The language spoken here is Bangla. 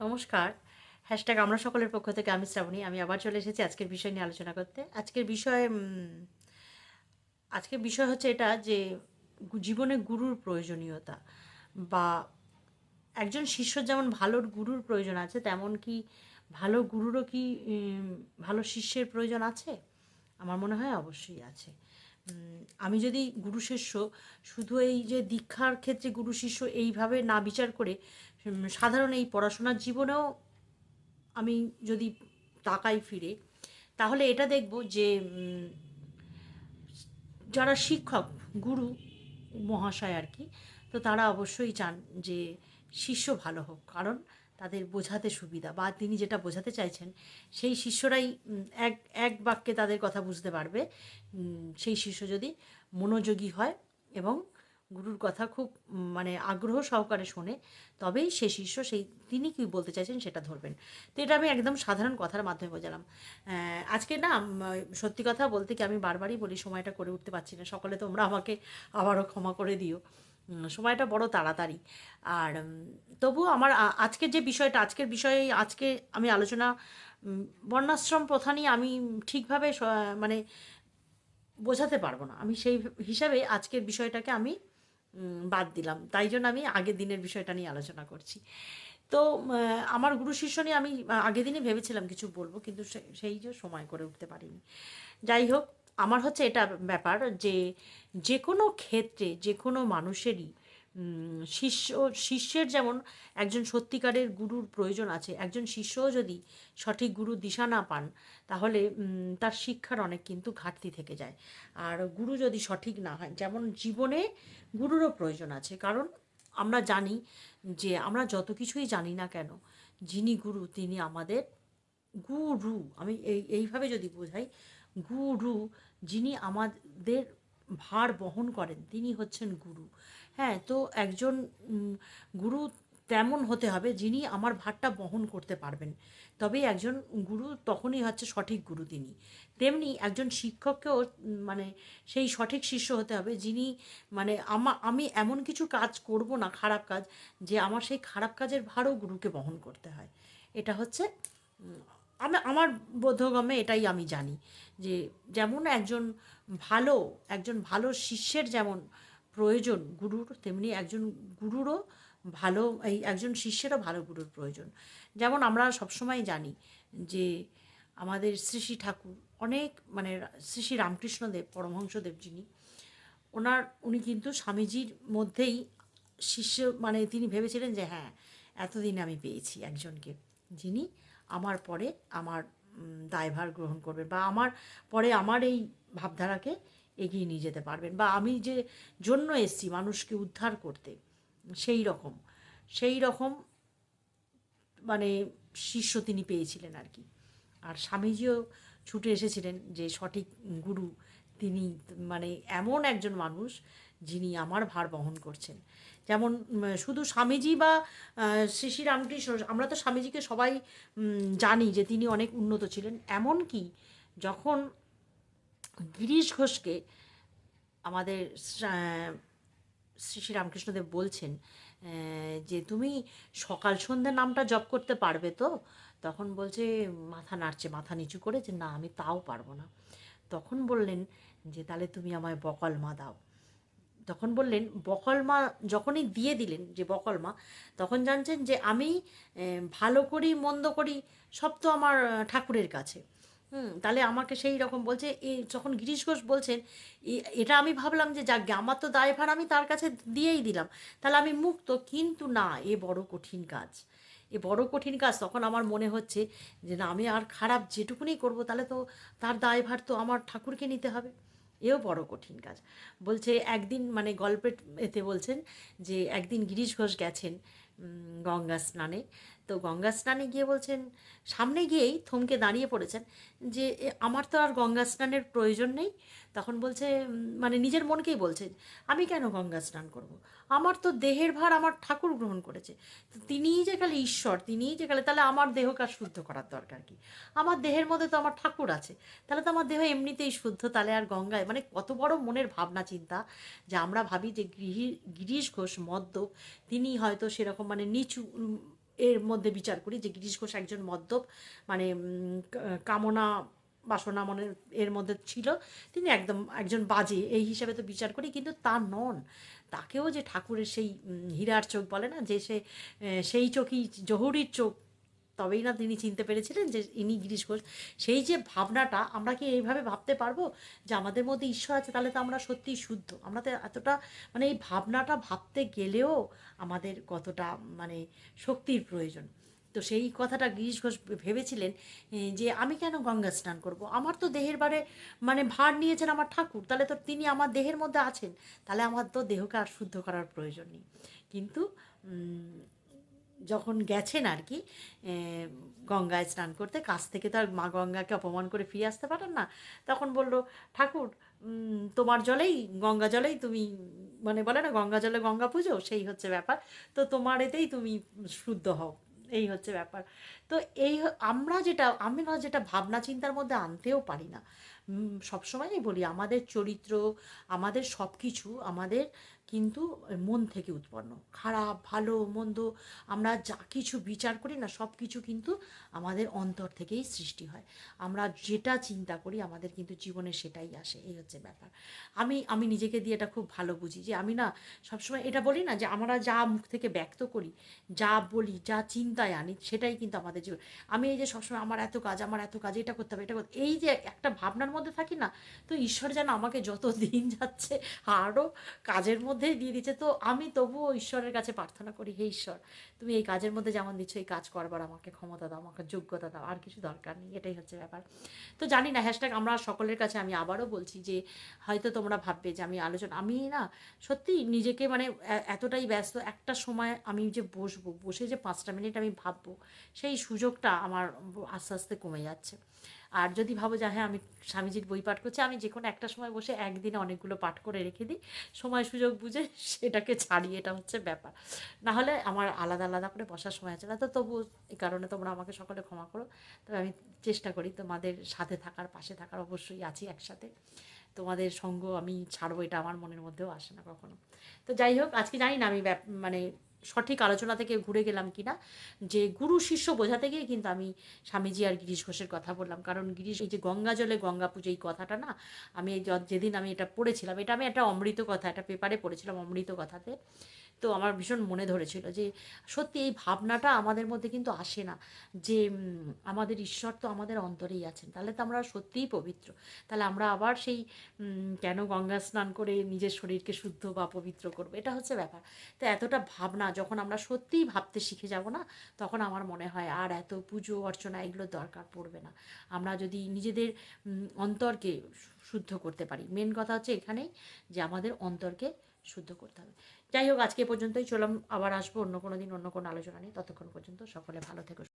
নমস্কার। হ্যাশট্যাগ আমরা সকলের পক্ষ থেকে আমি শ্রাবণী। আমি আবার চলে এসেছি আজকের বিষয় নিয়ে আলোচনা করতে। আজকের বিষয় আজকের বিষয় হচ্ছে এটা যে জীবনে গুরুর প্রয়োজনীয়তা বা একজন শিষ্য যেমন ভালো গুরুর প্রয়োজন আছে, তেমন কি ভালো গুরুরও কি ভালো শিষ্যের প্রয়োজন আছে? আমার মনে হয় অবশ্যই আছে। আমি যদি গুরু শিষ্য, শুধু এই যে দীক্ষার ক্ষেত্রে গুরু শিষ্য এইভাবে না বিচার করে সাধারণ এই পড়াশোনার জীবনেও আমি যদি তাকাই ফিরে, তাহলে এটা দেখব যে যারা শিক্ষক, গুরু, মহাশয় আর কি, তো তারা অবশ্যই চান যে শিষ্য ভালো হোক। কারণ তাদের বোঝাতে সুবিধা বা তিনি যেটা বোঝাতে চাইছেন, সেই শিষ্যরাই এক এক বাক্যে তাদের কথা বুঝতে পারবে। সেই শিষ্য যদি মনোযোগী হয় এবং গুরুর কথা খুব মানে আগ্রহ সহকারে শোনে, তবেই সে শিষ্য সেই, তিনি কি বলতে চাইছেন সেটা ধরবেন। তো এটা আমি একদম সাধারণ কথার মাধ্যমে বোঝালাম। আজকে না সত্যি কথা বলতে কি আমি বারবারই বলি, সময়টা করে উঠতে পারছি না। সকলে তোমরা আমাকে আবারও ক্ষমা করে দিও। সময়টা বড় তাড়াতাড়ি। আর তবুও আমার আজকের যে বিষয়টা, আজকের বিষয়ে আজকে আমি আলোচনা বর্ণাশ্রম প্রথা নিয়ে আমি ঠিকভাবে মানে বোঝাতে পারব না। আমি সেই হিসাবে আজকের বিষয়টাকে আমি বাদ দিলাম। তাই জন্য আমি আগের দিনের বিষয়টা নিয়ে আলোচনা করছি। তো আমার গুরু শিষ্য নিয়ে আমি আগের দিনই ভেবেছিলাম কিছু বলব, কিন্তু সেই যে সময় করে উঠতে পারিনি। যাই হোক, আমার হচ্ছে এটা ব্যাপার যে যে কোনো ক্ষেত্রে যে কোনো মানুষেরই শিষ্য, শিষ্যের যেমন একজন সত্যিকারের গুরুর প্রয়োজন আছে, একজন শিষ্যও যদি সঠিক গুরুর দিশা না পান, তাহলে তার শিক্ষার অনেক কিন্তু ঘাটতি থেকে যায়। আর গুরু যদি সঠিক না হয়, যেমন জীবনে গুরুরও প্রয়োজন আছে, কারণ আমরা জানি যে আমরা যত কিছুই জানি না কেন, যিনি গুরু, তিনি আমাদের গুরু। আমি এই, এইভাবে যদি বোঝাই, গুরু যিনি আমাদের ভার বহন করেন, তিনি হচ্ছেন গুরু। হ্যাঁ তো একজন গুরু তেমন হতে হবে যিনি আমার ভারটা বহন করতে পারবেন। তবেই একজন গুরু তখনই হচ্ছে সঠিক গুরু তিনি। তেমনি একজন শিক্ষককেও মানে সেই সঠিক শিষ্য হতে হবে যিনি মানে আমা, আমি এমন কিছু কাজ করব না খারাপ কাজ, যে আমার সেই খারাপ কাজের ভারও গুরুকে বহন করতে হয়। এটা হচ্ছে আমি, আমার বোধগম্যে এটাই আমি জানি যে যেমন একজন ভালো একজন ভালো শিষ্যের যেমন প্রয়োজন গুরুর, তেমনি একজন গুরুরও ভালো, এই একজন শিষ্যেরও ভালো গুরুর প্রয়োজন। যেমন আমরা সবসময় জানি যে আমাদের শ্রী শ্রী ঠাকুর, অনেক মানে শ্রী শ্রী রামকৃষ্ণদেব, পরমহংসদেব যিনি, ওনার, উনি কিন্তু স্বামীজির মধ্যেই শিষ্য মানে তিনি ভেবেছিলেন যে হ্যাঁ এতদিন আমি পেয়েছি একজনকে। যিনি আমার পরে আমার দায়ভার গ্রহণ করবেন বা আমার পরে আমার এই ভাবধারাকে এগিয়ে নিয়ে যেতে পারবেন বা আমি যে জন্য এসছি মানুষকে উদ্ধার করতে, সেই রকম সেই রকম মানে শিষ্য তিনি পেয়েছিলেন আর কি। আর স্বামীজিও ছুটে এসেছিলেন যে সঠিক গুরু তিনি মানে এমন একজন মানুষ যিনি আমার ভার বহন করছেন। যেমন শুধু স্বামীজি বা শ্রী শ্রী রামকৃষ্ণ, আমরা তো স্বামীজিকে সবাই জানি যে তিনি অনেক উন্নত ছিলেন। এমন কি যখন গিরিশ ঘোষকে আমাদের শ্রী শ্রী রামকৃষ্ণদেব বলছেন যে তুমি সকাল সন্ধ্যা নামটা জপ করতে পারবে তো? তখন বলছে, মাথা নাড়ছে, মাথা নিচু করে যে না, আমি তাও পারব না। তখন বললেন যে, তাহলে তুমি আমায় বকলমা দাও। তখন বললেন বকলমা যখনই দিয়ে দিলেন যে বকলমা তখন জানছেন যে আমি ভালো করি, মন্দ করি, সব তো আমার ঠাকুরের কাছে। হুম, তাহলে আমাকে সেই রকম বলছে। এই যখন গিরিশ ঘোষ বলছেন এটা আমি ভাবলাম যে, যাক আমার তো দায়ভার আমি তার কাছে দিয়েই দিলাম। তাহলে আমি মুক্ত, কিন্তু না, এ বড় কঠিন কাজ। এ বড় কঠিন কাজ, তখন আমার মনে হচ্ছে যে না, আমি আর খারাপ যেটুকুনি করব, তাহলে তো তার দায়ভার তো আমার ঠাকুরকে নিতে হবে। এও বড় কঠিন কাজ। বলছে, একদিন মানে গল্পের এতে বলছেন যে, একদিন গিরিশ ঘোষ গেছেন গঙ্গা স্নানে। তো গঙ্গা স্নানে গিয়ে বলছেন, সামনে গিয়েই থমকে দাঁড়িয়ে পড়েছেন যে আমার তো আর গঙ্গা স্নানের প্রয়োজন নেই। তখন বলছে মানে নিজের মনকেই বলছে আমি কেন গঙ্গা স্নান করব। আমার তো দেহের ভার আমার ঠাকুর গ্রহণ করেছে। তো তিনিই যে খালি ঈশ্বর, তিনিই যে খালি, তাহলে আমার দেহকে শুদ্ধ করার দরকার কি? আমার দেহের মধ্যে তো আমার ঠাকুর আছে, তাহলে তো আমার দেহ এমনিতেই শুদ্ধ, তাহলে আর গঙ্গায় মানে কত বড় মনের ভাবনা, চিন্তা যে আমরা ভাবি যে গৃহী, গিরিশ ঘোষ মদ্য তিনি হয়তো সেরকম মানে নিচু এর মধ্যে বিচার করি যে গিরিশ ঘোষ একজন মদ্যপ মানে কামনা বাসনা মনে, এর মধ্যে ছিল। তিনি একদম একজন বাজে, এই হিসাবে তো বিচার করি। কিন্তু তা নন, তাকেও যে ঠাকুরের সেই হীরার চোখ বলে না? যে সে সেই চোখই, জহুরির চোখ তবেই না তিনি চিনতে পেরেছিলেন যে ইনি গিরিশ ঘোষ। সেই যে ভাবনাটা আমরা কি এইভাবে ভাবতে পারব যে আমাদের মধ্যে ঈশ্বর আছে, তাহলে তো আমরা সত্যিই শুদ্ধ। আমরা তো এতটা মানে এই ভাবনাটা ভাবতে গেলেও আমাদের কতটা মানে শক্তির প্রয়োজন। তো সেই কথাটা গিরিশ ঘোষ ভেবেছিলেন যে আমি কেন গঙ্গা স্নান করব? আমার তো দেহের বারে মানে ভার নিয়েছেন আমার ঠাকুর, তাহলে তো তিনি আমার দেহের মধ্যে আছেন, তাহলে আমার তো দেহকে আর শুদ্ধ করার প্রয়োজন নেই। কিন্তু যখন গেছেন আর কি গঙ্গায় স্নান করতে, কাছ থেকে তো আর মা গঙ্গাকে অপমান করে ফিরে আসতে পারেন না। তখন বলল, ঠাকুর তোমার জলেই, গঙ্গা জলেই তুমি মানে বলে না, গঙ্গা জলে গঙ্গা পুজো, সেই হচ্ছে ব্যাপার। তো তোমার এতেই তুমি শুদ্ধ হও, এই হচ্ছে ব্যাপার। তো এই, আমরা যেটা আমরা যেটা ভাবনা চিন্তার মধ্যে আনতেও পারি না। সবসময়ই বলি, আমাদের চরিত্র, আমাদের সব কিছু আমাদের কিন্তু মন থেকে উৎপন্ন। খারাপ, ভালো, মন্দ, আমরা যা কিছু বিচার করি না সব কিছু কিন্তু আমাদের অন্তর থেকেই সৃষ্টি হয়। আমরা যেটা চিন্তা করি, আমাদের কিন্তু জীবনে সেটাই আসে, এই হচ্ছে ব্যাপার। আমি আমি নিজেকে দিয়ে এটা খুব ভালো বুঝি যে, আমি না সবসময় এটা বলি না যে, আমরা যা মুখ থেকে ব্যক্ত করি, যা বলি, যা চিন্তায় আনি, সেটাই কিন্তু আমাদের জীবন। আমি এই যে সবসময় আমার এত কাজ, আমার এত কাজ, এটা করতে হবে, এটা করতে এই যে একটা ভাবনার মধ্যে থাকি না, তো ঈশ্বর যেন আমাকে যত দিন যাচ্ছে আরও কাজের মধ্যেই দিয়ে দিচ্ছে। তো আমি তবুও ঈশ্বরের কাছে প্রার্থনা করি, হে ঈশ্বর, তুমি এই কাজের মধ্যে যেমন দিচ্ছ, এই কাজ করবার আমাকে ক্ষমতা দাও, আমাকে যোগ্যতা দাও, আর কিছু দরকার নেই, এটাই হচ্ছে ব্যাপার। তো জানি না হ্যাশট্যাগ আমরা সকলের কাছে আমি আবারও বলছি যে, হয়তো তোমরা ভাববে যে আমি আলোচনা, আমি না, সত্যি নিজেকে মানে এতটাই ব্যস্ত, একটা সময় আমি যে বসবো, বসে যে পাঁচটা মিনিট আমি ভাববো, সেই সুযোগটা আমার আস্তে আস্তে কমে যাচ্ছে। আর যদি ভাবো যে হ্যাঁ আমি স্বামীজির বই পাঠ করছি, আমি যে কোনো একটা সময় বসে একদিনে অনেকগুলো পাঠ করে রেখে দিই। সময় সুযোগ বুঝে সেটাকে ছাড়ি এটা হচ্ছে ব্যাপার। না হলে আমার আলাদা আলাদা করে বসার সময় আছে না। তো তবু এই কারণে তোমরা আমাকে সকলে ক্ষমা করো। তবে আমি চেষ্টা করি তোমাদের সাথে থাকার, পাশে থাকার, অবশ্যই আছি একসাথে। তোমাদের সঙ্গ আমি ছাড়বো, এটা আমার মনের মধ্যেও আসে না কখনো। তো যাই হোক, আজকে জানি না আমি মানে সঠিক আলোচনা থেকে ঘুরে গেলাম কিনা, যে গুরু শিষ্য বোঝাতে গিয়ে কিন্তু আমি স্বামীজি আর গিরিশ ঘোষের কথা বললাম। কারণ গিরিশ, এই যে গঙ্গা জলে গঙ্গা পুজো এই কথাটা না, আমি যেদিন আমি এটা পড়েছিলাম, এটা আমি একটা অমৃত কথা, একটা পেপারে পড়েছিলাম অমৃত কথাতে। তো আমার ভীষণ মনে ধরেছিল যে সত্যি এই ভাবনাটা আমাদের মধ্যে কিন্তু আসে না যে আমাদের ঈশ্বর তো আমাদের অন্তরেই আছেন। তাহলে তো আমরা সত্যিই পবিত্র। তাহলে আমরা আবার সেই কেন গঙ্গা স্নান করে নিজের শরীরকে শুদ্ধ বা পবিত্র করব? এটা হচ্ছে ব্যাপার। তো এতটা ভাবনা যখন আমরা সত্যিই ভাবতে শিখে যাব না, তখন আমার মনে হয় আর এত পুজো অর্চনা এগুলো দরকার পড়বে না। আমরা যদি নিজেদের অন্তরকে শুদ্ধ করতে পারি। মেন কথা হচ্ছে এখানেই যে আমাদের অন্তরকে শুদ্ধ করতে হবে। যাই হোক, আজকে পর্যন্তই। চলাম আবার আসব অন্য কোনো দিন, অন্য কোনো আলোচনা নিয়ে। ততক্ষণ পর্যন্ত সকলে ভালো থেকো।